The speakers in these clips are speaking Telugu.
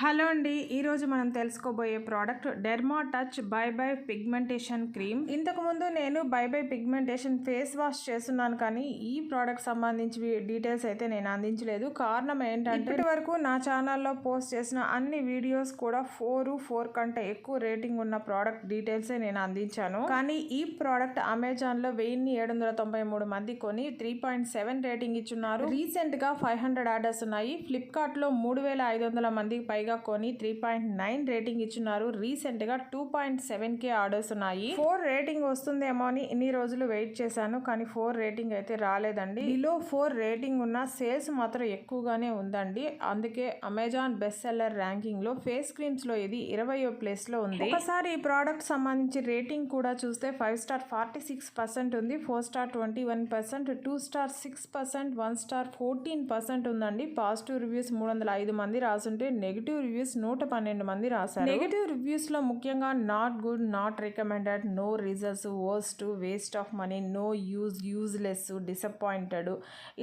హలో అండి ఈరోజు మనం తెలుసుకోబోయే product derma touch bye bye pigmentation cream. ఇంతకుముందు నేను bye bye pigmentation face wash చేస్తున్నాను కానీ ఈ ప్రోడక్ట్ సంబంధించి డీటెయిల్స్ అయితే నేను అందించలేదు. కారణం ఏంటంటే ఇప్పటి వరకు నా ఛానల్లో పోస్ట్ చేసిన అన్ని వీడియోస్ కూడా ఫోర్ ఫోర్ కంటే ఎక్కువ రేటింగ్ ఉన్న ప్రోడక్ట్ డీటెయిల్సే నేను అందించాను. కానీ ఈ ప్రోడక్ట్ అమెజాన్లో వెయ్యిన్ని ఏడు వందల తొంభై మూడు మంది కొని త్రీ పాయింట్ సెవెన్ రేటింగ్ ఇచ్చున్నారు. రీసెంట్గా ఫైవ్ హండ్రెడ్ ఆర్డర్స్ ఉన్నాయి. ఫ్లిప్కార్ట్లో మూడు వేల ఐదు వందల మందికి పైగా కొని త్రీ పాయింట్ నైన్ రేటింగ్ ఇచ్చున్నారు. రీసెంట్గా two point seven K orders ఉన్నాయి. ఫోర్ రేటింగ్ వస్తుందేమో అని ఇన్ని రోజులు వెయిట్ చేశాను. కానీ ఫోర్ రేటింగ్ అయితే రాలేదండి. బిలో ఫోర్ రేటింగ్ ఉన్న సేల్స్ మాత్రం ఎక్కువగానే ఉందండి. అందుకే అమెజాన్ బెస్ట్ సెల్లర్ ర్యాంకింగ్లో ఫేస్ క్రీమ్స్లో ఇది ఇరవయో ప్లేస్లో ఉంది. ఒకసారి ఈ ప్రోడక్ట్ సంబంధించి రేటింగ్ కూడా చూస్తే five star forty six percent ఉంది. Four star twenty one percent two star six percent one star fourteen percent ఉందండి. పాజిటివ్ రివ్యూస్ మూడు వందల ఐదు మంది రాసుంటే నెగిటివ్ రివ్యూస్ నూట పన్నెండు మంది రాశారు. నెగిటివ్ రివ్యూస్లో ముఖ్యంగా not good not recommended no results worst waste of money no use useless disappointed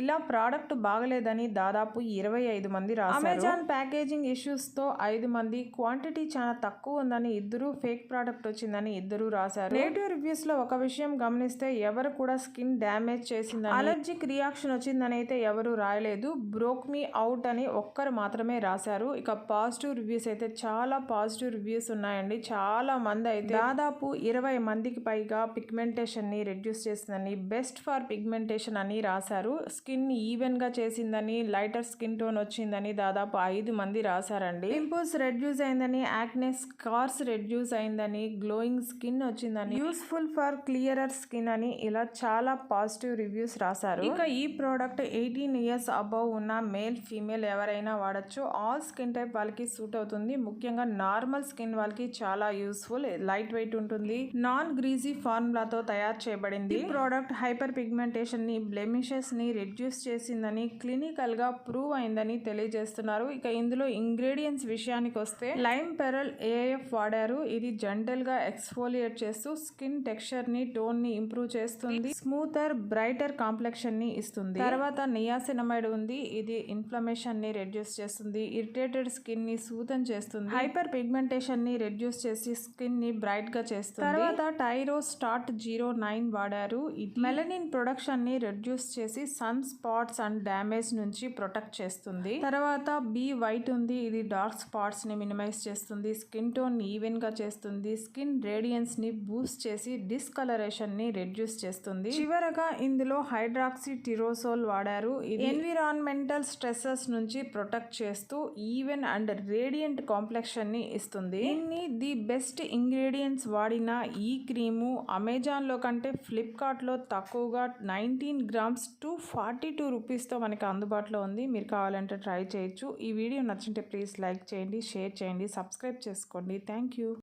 ఇలా ప్రోడక్ట్ బాగలేదని దాదాపు ఇరవై ఐదు మంది రాశారు. అమెజాన్ ప్యాకేజింగ్ ఇష్యూస్తో ఐదు మంది క్వాంటిటీ చాలా తక్కువ ఉందని ఇద్దరు ఫేక్ ప్రోడక్ట్ వచ్చిందని ఇద్దరు రాశారు. నెగిటివ్ రివ్యూస్లో ఒక విషయం గమనిస్తే ఎవరు కూడా స్కిన్ డ్యామేజ్ చేసిందని అలర్జిక్ రియాక్షన్ వచ్చిందని అయితే ఎవరు రాయలేదు. బ్రోక్ మీ అవుట్ అని ఒక్కరు మాత్రమే రాశారు. ఇక పాజిటివ్ రివ్యూస్ అయితే చాలా పాజిటివ్ రివ్యూస్ ఉన్నాయండి. చాలా మంది అయితే దాదాపు ఇరవై మందికి పైగా పిగ్మెంటేషన్ని రెడ్యూస్ చేసిందని బెస్ట్ ఫర్ పిగ్మెంటేషన్ అని రాశారు. స్కిన్ ఈవెన్గా చేసిందని లైటర్ స్కిన్ టోన్ వచ్చిందని దాదాపు ఐదు మంది రాశారండి. పింపుల్స్ రెడ్యూస్ అయిందని యాక్నెస్ స్కార్స్ రెడ్యూస్ అయిందని గ్లోయింగ్ స్కిన్ వచ్చిందని యూస్ఫుల్ ఫర్ క్లియరర్ స్కిన్ అని ఇలా చాలా పాజిటివ్ రివ్యూస్ రాశారు. ఇంకా ఈ ప్రోడక్ట్ ఎయిటీన్ ఇయర్స్ అబౌవ్ ఉన్న మేల్ ఫీమేల్ ఎవరైనా వాడచ్చు. ఆల్ స్కిన్ టైప్ వాళ్ళకి సూట్ అవుతుంది. ముఖ్యంగా నార్మల్ స్కిన్ వాళ్ళకి చాలా యూస్ఫుల్ లైట్ వెయిట్ ఉంటుంది. నాన్ గ్రీజీ ఫార్ములాతో తయారు చేయబడింది. ప్రోడక్ట్ హైపర్ పిగ్మెంటేషన్ని బ్లెమిషెస్ని రెడ్యూస్ చేసిందని క్లినికల్గా ప్రూవ్ అయిందని తెలియజేస్తున్నారు. ఇక ఇందులో ఇంగ్రీడియంట్స్ విషయానికి వస్తే లైమ్ పెరల్ ఏఎఫ్ వాడారు. ఇది జెంటల్గా ఎక్స్ఫోలియేట్ చేస్తూ స్కిన్ టెక్స్చర్ని టోన్ని ఇంప్రూవ్ చేస్తుంది. స్మూతర్ బ్రైటర్ కాంప్లెక్షన్ని ఇస్తుంది. తర్వాత నియాసినమైడ్ ఉంది. ఇది ఇన్ఫ్లమేషన్ని రెడ్యూస్ చేస్తుంది. ఇరిటేటెడ్ స్కిన్ ని సూతం చేస్తుంది. హైపర్ పిగ్మెంటేషన్ని రెడ్యూస్ చేసి స్కిన్ని బ్రైట్గా చేస్తుంది. తర్వాత టైరో స్టార్ట్ జీరో నైన్ వాడారు. ఇది మెలనిన్ ప్రొడక్షన్ని రెడ్యూస్ చేసి సన్ స్పాట్స్ అండ్ డ్యామేజ్ నుంచి ప్రొటెక్ట్ చేస్తుంది. తర్వాత బి వైట్ ఉంది. ఇది డార్క్ స్పాట్స్ని మినిమైజ్ చేస్తుంది. స్కిన్ టోన్ ఈవెన్గా చేస్తుంది. స్కిన్ రేడియన్స్ని బూస్ట్ చేసి డిస్కలరేషన్ని రెడ్యూస్ చేస్తుంది. చివరగా ఇందులో హైడ్రాక్సీ టిరోసోల్ వాడారు. ఇది ఎన్విరాన్మెంటల్ స్ట్రెసెస్ నుంచి ప్రొటెక్ట్ చేస్తూ ఈవెన్ అండ్ రేడియంట్ కాంప్లెక్షన్ని ఇస్తుంది. దీన్ని ది బెస్ట్ ఇంగ్రీడియంట్స్ వాడిన ఈ క్రీము అమెజాన్లో కంటే ఫ్లిప్కార్ట్లో తక్కువగా nineteen grams to forty two రూపీస్తో మనకి అందుబాటులో ఉంది. మీరు కావాలంటే ట్రై చేయొచ్చు. ఈ వీడియో నచ్చింటే ప్లీజ్ లైక్ చేయండి షేర్ చేయండి సబ్స్క్రైబ్ చేసుకోండి. Thank you.